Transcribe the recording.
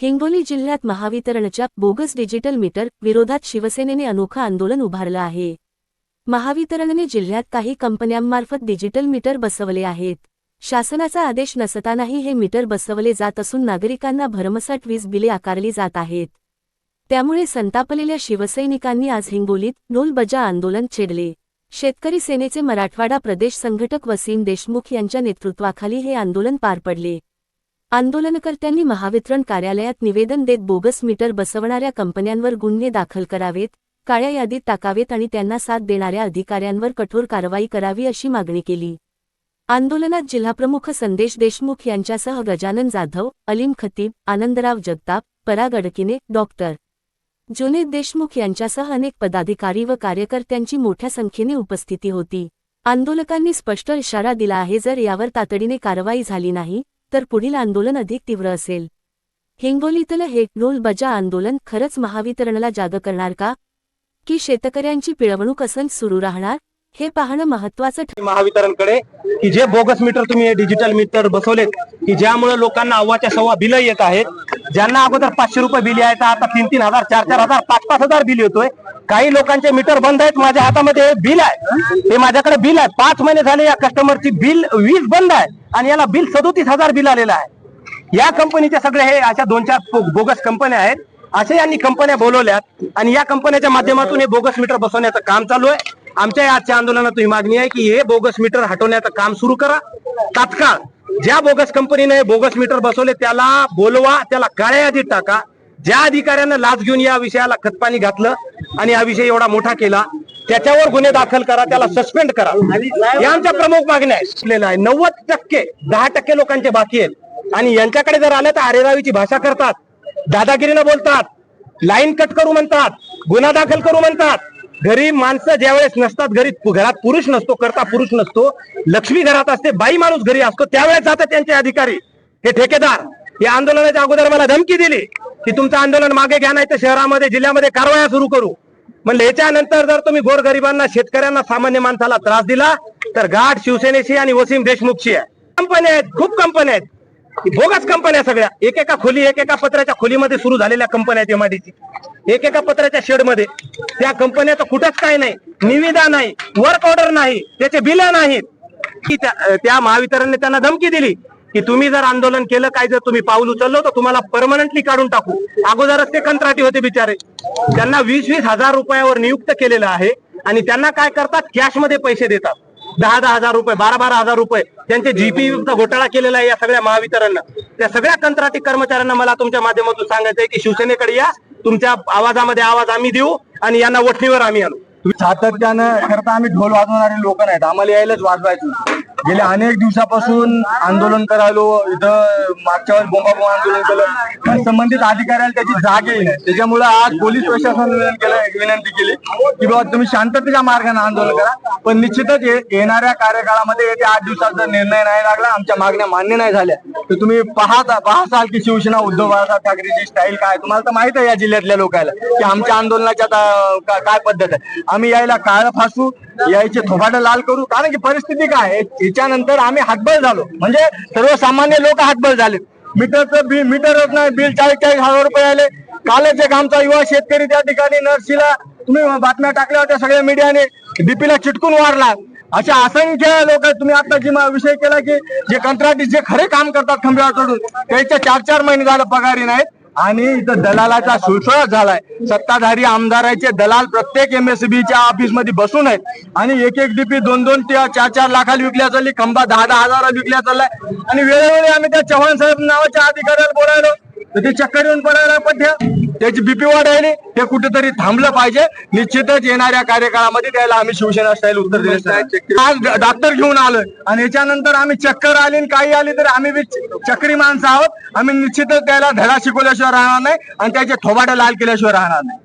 हिंगोली जिल्ह्यात महावितरणच्या bogus digital meter विरोधात शिवसेनेने अनोखं आंदोलन उभारलं आहे. महावितरणने जिल्ह्यात काही कंपन्यांमार्फत डिजिटल मीटर बसवले आहेत. शासनाचा आदेश नसतानाही हे मीटर बसवले जात असून नागरिकांना भरमसाट वीज बिले आकारली जात आहेत. त्यामुळे संतापलेल्या शिवसैनिकांनी आज हिंगोलीत नोल बजा आंदोलन छेडले. शेतकरी सेनेचे मराठवाडा प्रदेश संघटक वसीम देशमुख यांच्या नेतृत्वाखाली हे आंदोलन पार पडले. आंदोलनकर्त्यांनी महावितरण कार्यालयात निवेदन देत बोगस मीटर बसवणाऱ्या कंपन्यांवर गुन्हे दाखल करावेत काळ्या यादीत टाकावेत आणि त्यांना साथ देणाऱ्या अधिकाऱ्यांवर कठोर कारवाई करावी अशी मागणी केली. आंदोलनात जिल्हाप्रमुख संदेश देशमुख यांच्यासह गजानन जाधव अलीम खतीब आनंदराव जगताप पराग अडकिने डॉक्टर जुनेद देशमुख यांच्यासह अनेक पदाधिकारी व कार्यकर्त्यांची मोठ्या संख्येने उपस्थिती होती. आंदोलकांनी स्पष्ट इशारा दिला आहे जर यावर तातडीने कारवाई झाली नाही तर पुढील आंदोलन अधिक तीव्र असेल. हिंगोलीतलं हे ढोल बजा आंदोलन खरंच महावितरणला जाग करणार का? की शेतकऱ्यांची पिळवणूक असंच सुरू राहणार? हे पाहणं महत्वाचं महावितरणकडे की जे बोगस मीटर तुम्ही डिजिटल मीटर बसवलेत की ज्यामुळे लोकांना अव्वाच्या सव्वा बिल येत आहेत ज्यांना अगोदर पाचशे रुपये बिल यायचं आता तीन तीन हजार चार चार हजार पाच पाच हजार बिल येतोय. काही लोकांचे मीटर बंद आहेत माझ्या हातामध्ये बिल आहे. ते माझ्याकडे बिल आहे. पाच महिने झाले या कस्टमरची बिल वीज बंद आहे. आणि याला बिल सदोतीस हजार बिल आलेलं आहे. या कंपनीच्या सगळे हे अशा दोन चार बोगस कंपन्या आहेत. असे यांनी कंपन्या बोलवल्यात आणि या कंपन्याच्या माध्यमातून हे बोगस मीटर बसवण्याचं काम चालू आहे. आमच्या आजच्या आंदोलनात ही मागणी आहे की हे बोगस मीटर हटवण्याचं काम सुरू करा. तात्काळ ज्या बोगस कंपनीने हे बोगस मीटर बसवले त्याला बोलवा त्याला काळ्या यादीत टाका. ज्या अधिकाऱ्यानं लाच घेऊन या विषयाला खतपाणी घातलं आणि हा विषय एवढा मोठा केला त्याच्यावर गुन्हे दाखल करा त्याला सस्पेंड करा. या आमच्या प्रमुख मागण्या आहेत. आहे. नव्वद टक्के दहा टक्के लोकांचे बाकी आहेत. आणि यांच्याकडे जर आलं तर आरेरावीची भाषा करतात. दादागिरीनं बोलतात. लाईन कट करू म्हणतात. गुन्हा दाखल करू म्हणतात. घरी माणसं ज्यावेळेस नसतात घरी घरात पुरुष नसतो करता पुरुष नसतो लक्ष्मी घरात असते बाई माणूस घरी असतो त्यावेळेस जातात त्यांचे अधिकारी. हे ठेकेदार या आंदोलनाच्या अगोदर मला धमकी दिली की तुमचं आंदोलन मागे घ्या नाही तर शहरामध्ये जिल्ह्यामध्ये कारवाया सुरू करू. म्हणलं याच्यानंतर जर तुम्ही गोरगरिबांना शेतकऱ्यांना सामान्य माणसाला त्रास दिला तर घाट शिवसेनेशी आणि वसीम देशमुखशी आहे. कंपन्या आहेत खूप कंपन्या आहेत. बोगस कंपन्या सगळ्या. एकेका खोली एकेका पत्राच्या खोलीमध्ये सुरू झालेल्या कंपन्या आहेत एमआयडीची एकेका पत्राच्या शेडमध्ये. त्या कंपन्याचं कुठंच काय नाही. निविदा नाही. वर्क ऑर्डर नाही. त्याचे बिल नाहीत. की त्या त्या महावितरणने त्यांना धमकी दिली की तुम्ही जर आंदोलन केलं काय जर तुम्ही पाऊल उचललं तर तुम्हाला परमनंटली काढून टाकू. अगोदरच ते कंत्राटी होते बिचारे. त्यांना वीस वीस हजार रुपयावर नियुक्त केलेलं आहे. आणि त्यांना काय करतात? कॅशमध्ये पैसे देतात. दहा दहा हजार रुपये बारा बारा हजार रुपये त्यांचे जीपी घोटाळा केलेला आहे या सगळ्या महावितरणनं. त्या सगळ्या कंत्राटी कर्मचाऱ्यांना मला तुमच्या माध्यमातून सांगायचं आहे की शिवसेनेकडे या. तुमच्या आवाजामध्ये आवाज आम्ही देऊ आणि यांना वठणीवर आम्ही आणू. सातत्यानं करता आम्ही ढोल वाजवणारे लोक नाहीत. आम्हाला यायलाच वाजवायचं गेल्या अनेक दिवसापासून आंदोलन करायलो इथं मागच्या वेळेस बोंबाबोंब आंदोलन केलं. पण संबंधित अधिकाऱ्याला त्याची जाग येईल त्याच्यामुळे आज पोलीस प्रशासनाला विनंती केली की बाबा तुम्ही शांततेच्या मार्गाने आंदोलन करा. पण निश्चितच येणाऱ्या कार्यकाळामध्ये येत्या आठ दिवसात जर निर्णय नाही लागला आमच्या मागण्या मान्य नाही झाल्या. तर तुम्ही पाहत पाहसाल की शिवसेना उद्धव बाळासाहेब ठाकरेची स्टाईल काय तुम्हाला तर माहीत आहे या जिल्ह्यातल्या लोकांना की आमच्या आंदोलनाच्या आता काय पद्धत आहे. आम्ही यायला काळ फासू यायचे थोबाडं लाल करू. कारण की परिस्थिती काय त्याच्यानंतर आम्ही हातबल झालो. म्हणजे सर्वसामान्य लोक हातबल झाले मीटरचं बिल मीटरच नाही बिल चाळीस चाळीस हजार रुपये आले. कालच एक आमचा युवा शेतकरी त्या ठिकाणी नर्सीला तुम्ही बातम्या टाकल्या होत्या सगळ्या मीडियाने डीपीला चिटकून वारला. अशा असंख्य लोक तुम्ही आता जी विषय केला की जे कंत्राटी जे खरे काम करतात खंब्यावर चढून त्याचे चार चार महिने झालं पगारी नाहीत. आणि इथं दलालाचा सुळसुळाट झालाय. सत्ताधारी आमदाराचे दलाल प्रत्येक एमएसबीच्या ऑफिसमध्ये बसून आहेत आणि एक एक डीपी दोन दोन ते चार चार लाखाला विकल्या चालली खंबा दहा दहा हजार विकल्या चाललाय. आणि वेळोवेळी आम्ही त्या चव्हाण साहेब नावाच्या अधिकाऱ्याला बोलायलो. तर ते चक्कर येऊन पडायला पठ्या त्याची बीपी वाढायली हे कुठेतरी थांबलं पाहिजे. निश्चितच येणाऱ्या कार्यकाळामध्ये त्याला आम्ही शिवसेना स्टाईल उत्तर दिले आज डॉक्टर घेऊन आलोय. आणि याच्यानंतर आम्ही चक्कर आली आणि काही आली तर आम्ही चक्री माणसं आहोत. आम्ही निश्चितच त्याला धडा शिकवल्याशिवाय राहणार नाही आणि त्याचे थोबाडे लाल केल्याशिवाय राहणार नाही.